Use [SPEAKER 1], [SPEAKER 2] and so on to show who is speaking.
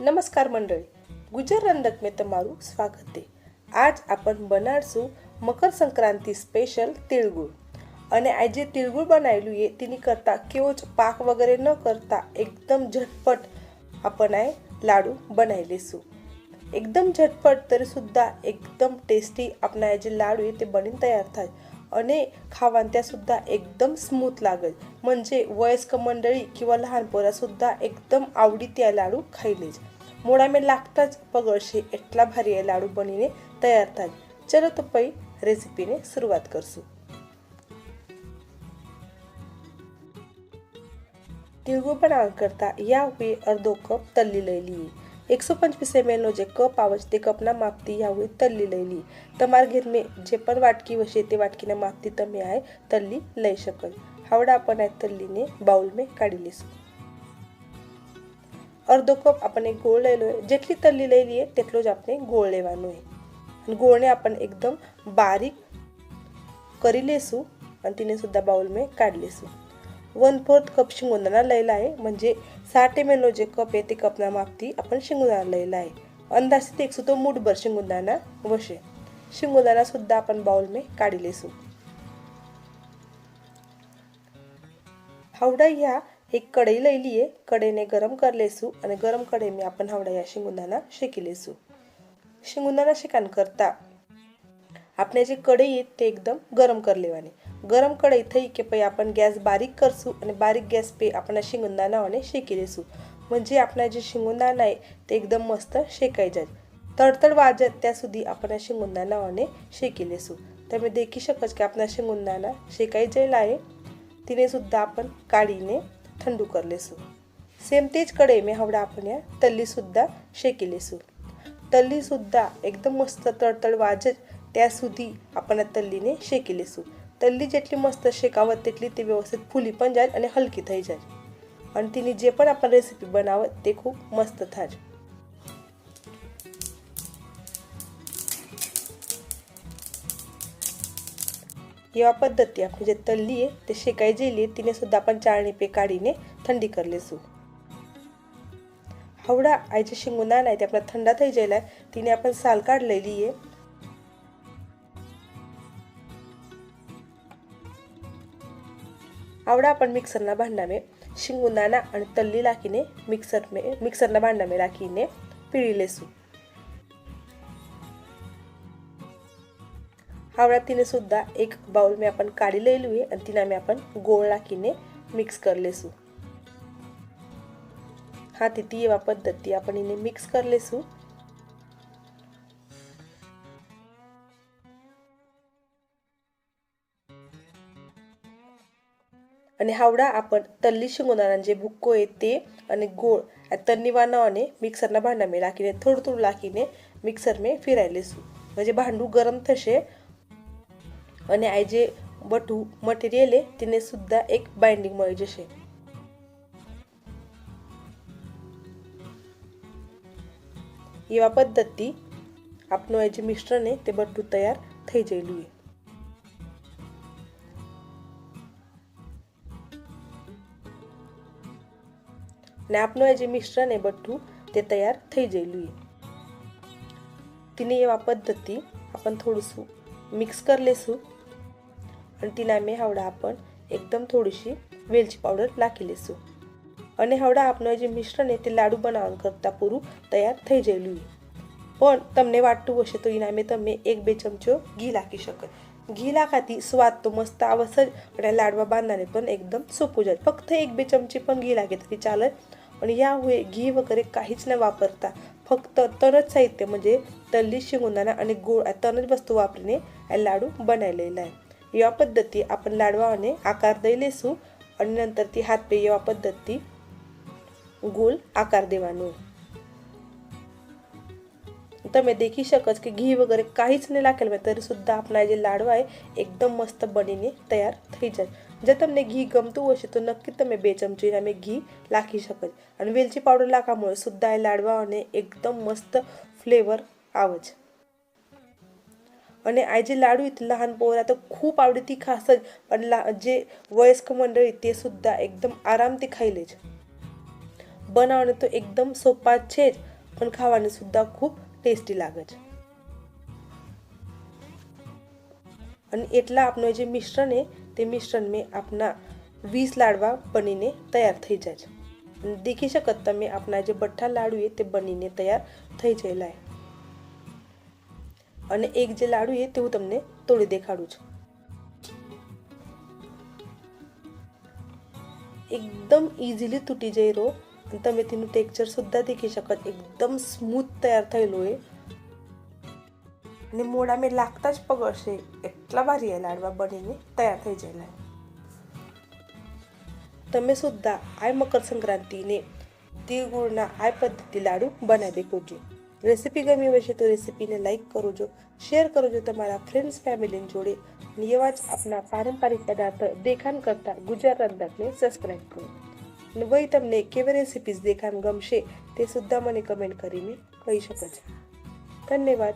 [SPEAKER 1] નમસ્કાર મંડળી. ગુજર રંધકમાં તમારું સ્વાગત છે. આજ આપણ બનાવશું મકર સંક્રાંતિ સ્પેશિયલ તિળગુળ અને આજે જે તિળગુળ બનાવેલું એ તેની કરતાં કેવો જ પાક વગેરે ન કરતા એકદમ ઝટપટ આપણે લાડુ બનાવી લઈશું એકદમ ઝટપટ તરીસુદ્धा એકદમ ટેસ્ટી આપણા જે લાડુ એ તે બની તૈયાર થાય. अने खावान त्यासुद्धा एकदम स्मूथ लागल. म्हणजे वयस्क मंडळी किंवा लहान पोरासुद्धा एकदम आवडी त्या लाडू खाईलेच मुळामे लागताच पगळशे एटला भारी आहे लाडू बनीने तयार थाल. चल तो पै रेसिपीने सुरुवात करसू. तिळगुळ बनवण्याकरता या उपी अर्धो कप तल्ली लिहिली एक सौ पंचवीस ए मेनो जे कप आवयज ते कपना माप ती यावेळी तल्ली लय ली त मारघिरने जे पण वाटकी वशे ते वाटकीनं माप ती त मे आहे तल्ली लई शकल. हावडा पण आहे तल्लीने बाउलमे काढी लेसू अर्धो कप आपण एक गोळ लयलो आहे. जेठली तल्ली लयली आहे तेथलोच आपणे गोळ लेवानो नो आहे गोळणे आपण एकदम बारीक करी लेसू आणि तिने सुद्धा बाउलमे काढ लेसू वन फोर्थ कप शिंगुदाणा लयला आहे. म्हणजे साठ एम एल जे कप आहे ते कपना मापती आपण शिंगुदाणा लयला आहे. अंदाजित एक सुतो मूठभर शिंगुदाणा वशे. शिंगुदाणा सुद्धा आपण बाउल मे काढी लेसू हावडा ह्या एक कढई लयली आहे. कढईने गरम कर लेसू आणि गरम कढईने आपण हावडा या शिंगुदाणा शेकी लेसू शिंगुदाणा शेकान करता. आपल्या जे कढई आहेत ते एकदम गरम कर लेवाने ગરમ કઢઈ થઈ કે પછી आपण ગેસ બારીક કરશું અને બારીક ગેસ पे આપણા શિંગુદાનાઓને શેકી લેશું म्हणजे આપણા જે શિંગુદાના आहे તે એકદમ મસ્ત શેકાઈ જાય તડતડ વાજે ત્યાં સુધી આપણે શિંગુદાનાઓને શેકી લેશું તમે દેખી શકો છો કે આપણા શિંગુદાના શેકાઈ ગયેલા आहे तिने सुद्धा आपण काढीने थंडू कर लेसू सेम तेच कढईमे हवडा आपण या तल्लीसुद्धा शेकी लेसू तल्लीसुद्धा एकदम मस्त तडतड वाजत त्या સુધી आपण તલ્લીને શેકી લેશું तल्ली जेटली मस्त शेकावत तिथली ती व्यवस्थित फुली पण जाईल आणि हलकी थाई जाईल. आणि तिने जे पण आपण रेसिपी बनावत ते खूप मस्त थाज. या पद्धती आपण जे तल्ली आहे ते शेकाय शेकायची तिने सुद्धा आपण चाळणी पे काढीने थंडी करले सू. हावडा आईचे शिंगुना नाही ते आपला थंडा थाई जायला तिने आपण साल काढलेली आहे. आवडा आपण મિક્સરના ભાંડામાં શિંગુદાના અને તલ્લી લાખીને મિક્સર મેં મિક્સરના ભાંડામાં રાખીને પીળી લેશું हावड़ा तिने सुद्धा एक बाउल में अपन काढी लेली आहे आणि तिला मी आपण गोळ लाखीने मिक्स कर लेसू हा ती एवा पद्धती आपण हिने मिक्स कर लेसू અને હાવડા આપણ તલ્લી શીંગોનાના જે ભૂક્કો એ તે અને ગોળ આ તલની વાનાઓને મિક્સરના ભાંડા મેં રાખીને, થોડું થોડું નાખીને મિક્સર મેં ફેરાઈ લઈશું જે ભાંડું ગરમ થશે અને આ જે બટું મટીરિયલ તેને સુદ્ધા એક બાઇન્ડિંગ મળી જશે. એવા પદ્ધતિ આપનું આ જે મિશ્રણ તે બટું તૈયાર થઈ જયેલું ને આપણું જે મિશ્રણ એ બધું ते तयार થઈ જયેલું એ तिने એવા પદ્ધતિ આપણ થોડુંસું મિક્સ કરી લેશું અને તીના મેં હવડા આપણ એકદમ થોડીશી વેલચી પાવડર નાખી લેશું. અને હવડા આપણું જે મિશ્રણ એ તે લાડુ બનાવવા કરતાં પૂરું તૈયાર થઈ જયેલું પણ તમને વાટતું હશે તો એના મેં તમે એક બે ચમચો ઘી નાખી શકો ઘી નાખાથી સ્વાદ તો મસ્ત આવશે જ અને લાડવા બાંધાને પણ એકદમ સોપું જાય. ફક્ત એક બે ચમચી પણ ઘી લાગે તેથી ચાલે पण यामुळे घी वगैरे काहीच न वापरता फक्त तणच साहित्य म्हणजे तल्ली शिंगुदाणा आणि गोळ तणच वस्तू वापरणे लाडू बनवलेला आहे. या पद्धती आपण लाडवाने आकार दैले सू आणि नंतर ती हातपेय या पद्धती गोल आकार देवानू. તમે દેખી શકો છો કે ઘી વગેરે કાંઈ જ નહીં નાખેલું હોય તરી સુદ્ધા આપણા જે લાડવા એ એકદમ મસ્ત બનીને તૈયાર થઈ જાય જો તમને ઘી ગમતું હશે તો નક્કી તમે બે ચમચી અમે ઘી નાખી શકો છો અને વેલચી પાવડર નાખવાमुळे સુદ્ધા એ લાડવાઓને એકદમ મસ્ત ફ્લેવર આવે છે અને આજે लाडू इथे लहान पोहरा तर खूप आवडीती खास पण ला जे वयस्क मंडळी ते सुद्धा एकदम आरामથી ખાઈ લે છે બનાવવાનું તો એકદમ સોપા છે જ પણ ખાવાની સુદ્ધા ખૂબ ટેસ્ટી લાગે છે. અને એટલા આપનો જે મિશ્રણ એ તે મિશ્રણ મેં આપના વીસ લાડવા બનીને તૈયાર થઈ જાય છે. અને દેખી શકત તમે આપના જે બઠ્ઠા લાડુ છે, તે બનીને તૈયાર થઈ જયેલા અને એક જે લાડુ છે, તે હું તમને તોડી દેખાડું છું. એકદમ ઇઝીલી તૂટી જઈ રહ્યો અને તમે તેનું ટેક્ચર સુદ્ધા દેખી શકો છો. એકદમ સ્મૂથ તૈયાર થયેલું હોય અને મોડા મેં લાગતા જ પગળશે એટલા ભારી આ લાડવા બનીને તૈયાર થઈ ગયેલા તમે સુદ્ધા આ મકર સંક્રાંતિને તિલ ગુળના આ પદ્ધતિ લાડુ બનાવી દેખોજો રેસીપી ગમી હશે તો રેસીપીને લાઈક કરજો શેર કરજો તમારા ફ્રેન્ડ્સ ફેમિલી જોડે અને એવા જ આપણા પારંપરિક પદાર્થ દેખાણ કરતા ગુજરાત અંદાજને સબસ્ક્રાઈબ કરો અને વહી તમને કેવી રેસિપીઝ દેખાણ ગમશે તે સુદ્ધા મને કમેન્ટ કરીને કહી શકો છો. ધન્યવાદ.